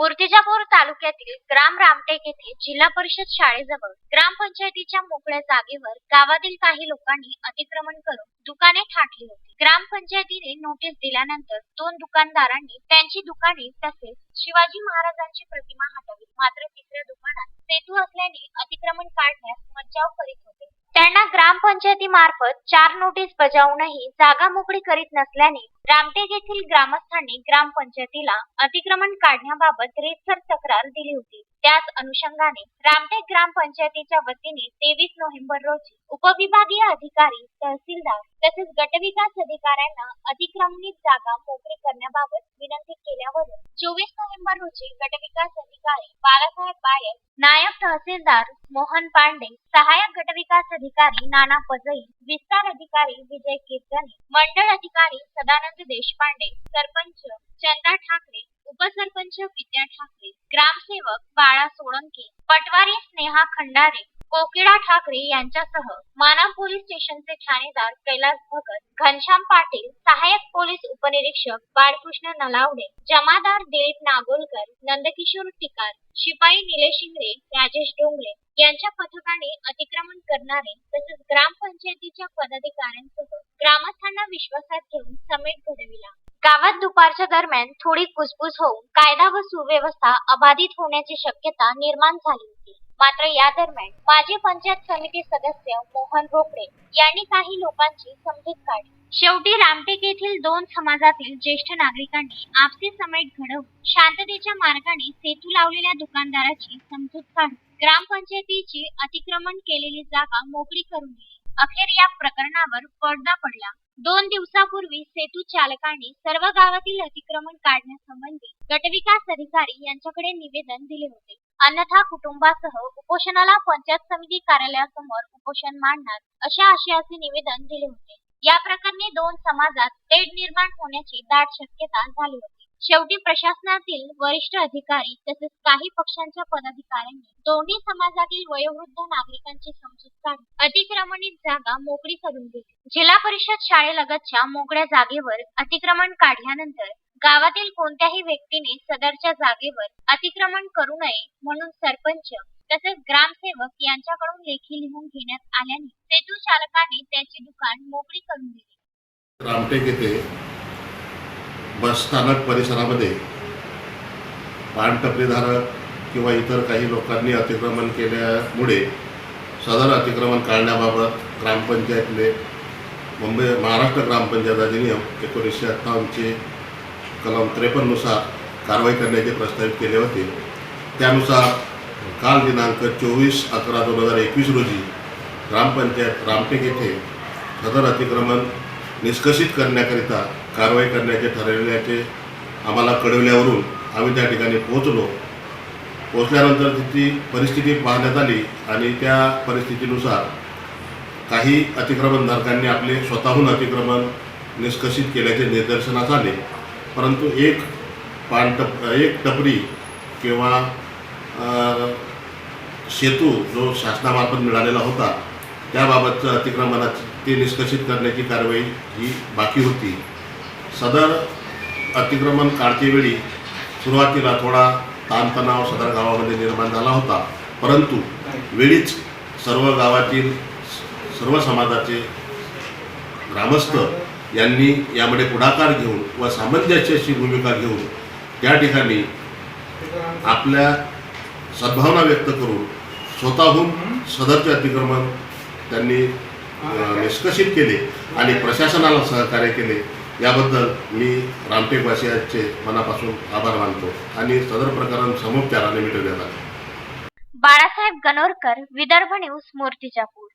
मूर्तिजापूर तालुक्यातील ग्राम रामटेक येथे जिल्हा परिषद शाळेजवळ ग्रामपंचायतीच्या मोकळ्या जागेवर गावातील काही लोकांनी अतिक्रमण करून दुकाने ठाटली होती. ग्रामपंचायतीने नोटीस दिल्यानंतर दोन दुकानदारांनी त्यांची दुकाने तसेच शिवाजी महाराजांची प्रतिमा हटवली. मात्र तिसऱ्या दुकानात सेतू असल्याने अतिक्रमण काढण्यास मज्जाव करीत होते. त्यांना ग्रामपंचायतीमार्फत चार नोटीस बजावूनही जागा मोकळी करीत नसल्याने रामटेक येथील ग्रामस्थांनी ग्रामपंचायतीला अतिक्रमण काढण्याबाबत रेतसर तक्रार दिली होती. त्याच अनुषंगाने रामटेक ग्रामपंचायतीच्या वतीने तेवीस नोव्हेंबर रोजी उपविभागीय अधिकारी तहसीलदार तसेच गटविकास अधिकाऱ्यांना अतिक्रमणित जागा मोकळी करण्याबाबत विनंती केल्यावरून चोवीस नोव्हेंबर रोजी गटविकास अधिकारी बाळासाहेब बायर नायब तहसीलदार मोहन पांडे सहाय्यक गटविकास अधिकारी नाना पजई विस्तार अधिकारी विजय कीर्तने मंडळ अधिकारी सदानंद देशपांडे सरपंच चंदा ठाकरे उपसरपंच विद्या ठाकरे ग्रामसेवक बाळा सोळंके पटवारी स्नेहा खंडारे कोकिळा ठाकरे यांच्यासह मानव पोलीस स्टेशनचे ठाणेदार कैलास भगत घनश्याम पाटील सहाय्यक पोलीस उपनिरीक्षक बाळकृष्ण नलावडे जमादार दिलीप नागोलकर नंदकिशोर टिकार शिपाई निलेश इंगरे राजेश डोंगरे यांच्या पथकाने अतिक्रमण करणारे तसेच ग्रामपंचायतीच्या पदाधिकाऱ्यांसह ग्रामस्थांना विश्वासात घेऊन समेट घडविला. गावात दुपारच्या दरम्यान थोडी कुसबुस होऊन कायदा व सुव्यवस्था अबाधित होण्याची शक्यता निर्माण झाली होती. मात्र या दरम्यान माजी पंचायत समिती सदस्य मोहन रोकडे यांनी काही लोकांची समजूत काढली. शेवटी रामटेक येथील दोन समाजातील ज्येष्ठ नागरिकांनी आपसी समेट घडवून शांततेच्या मार्गाने सेतू लावलेल्या दुकानदाराची समजूत काढून ग्रामपंचायतीची अतिक्रमण केलेली जागा मोकळी करून दिली. अखेर या प्रकरणावर पडदा पडला. दोन दिवसापूर्वी सेतू चालकांनी सर्व गावातील अतिक्रमण काढण्यासंबंधी गटविकास अधिकारी यांच्याकडे निवेदन दिले होते. अन्यथा कुटुंबासह उपोषणाला पंचायत समिती कार्यालयासमोर उपोषण मांडणार अशा आशयाचे निवेदन दिले होते. या प्रकरणी दोन समाजात तेढ निर्माण होण्याची दाट शक्यता झाली होती. शेवटी प्रशासनातील वरिष्ठ अधिकारी तसेच काही पक्षांच्या पदाधिकाऱ्यांनी दोन्ही समाजातील वयोवृद्ध नागरिकांची समजूत काढून अतिक्रमणित जागा मोकळी करून दिली. जिल्हा परिषद शाळेलगतच्या मोकळ्या जागेवर अतिक्रमण काढल्यानंतर गावातील कोणत्याही व्यक्तीने सदरच्या जागेवर अतिक्रमण करू नये म्हणून सरपंच तसेच ग्रामसेवक यांच्याकडून लेखी लिहून घेण्यात आल्याने सेतू चालकाने त्याची दुकान मोकळी करून दिली. रामटेक येथे बस स्थानक परिसरामध्ये पानटपरीधारक किंवा इतर काही लोकांनी अतिक्रमण केल्यामुळे सदर अतिक्रमण काढण्याबाबत ग्रामपंचायतने मुंबई महाराष्ट्र ग्रामपंचायत अधिनियम एकोणीसशे अठ्ठावन्नचे कलम त्रेपन्ननुसार कारवाई करण्याचे प्रस्तावित केले होते. त्यानुसार काल दिनांक चोवीस अकरा दोन हजार एकवीस रोजी ग्रामपंचायत रामटेक येथे सदर अतिक्रमण निष्कषित करण्याकरिता कारवाई करण्याचे ठरविल्याचे आम्हाला कळविल्यावरून आम्ही त्या ठिकाणी पोहोचलो. पोहोचल्यानंतर तिथली परिस्थिती पाहण्यात आली आणि त्या परिस्थितीनुसार काही अतिक्रमणधारकांनी आपले स्वतःहून अतिक्रमण निष्कषित केल्याचे निदर्शनास आले. परंतु एक पानटप एक टपरी किंवा सेतू जो शासनामार्फत मिळालेला होता त्याबाबतचं अतिक्रमणाची ते निष्कषित करण्याची कारवाई ही बाकी होती. सदर अतिक्रमण काढतेवेळी सुरुवातीला थोडा ताणतणाव सदर गावामध्ये निर्माण झाला होता. परंतु वेळीच सर्व गावातील सर्व समाजाचे ग्रामस्थ यांनी यामध्ये पुढाकार घेऊन व सामंजस्याची भूमिका घेऊन त्या ठिकाणी आपल्या सद्भावना व्यक्त करून स्वतःहून सदरचे अतिक्रमण त्यांनी निष्कर्षित केले आणि प्रशासनाला सहकार्य केले. याबद्दल मी रामटेकवासियांचे मनापासून आभार मानतो आणि सदर प्रकरण समुपचाराने मिटवण्यात आले. बाळासाहेब गणोरकर विदर्भ न्यूज मूर्तिजापूर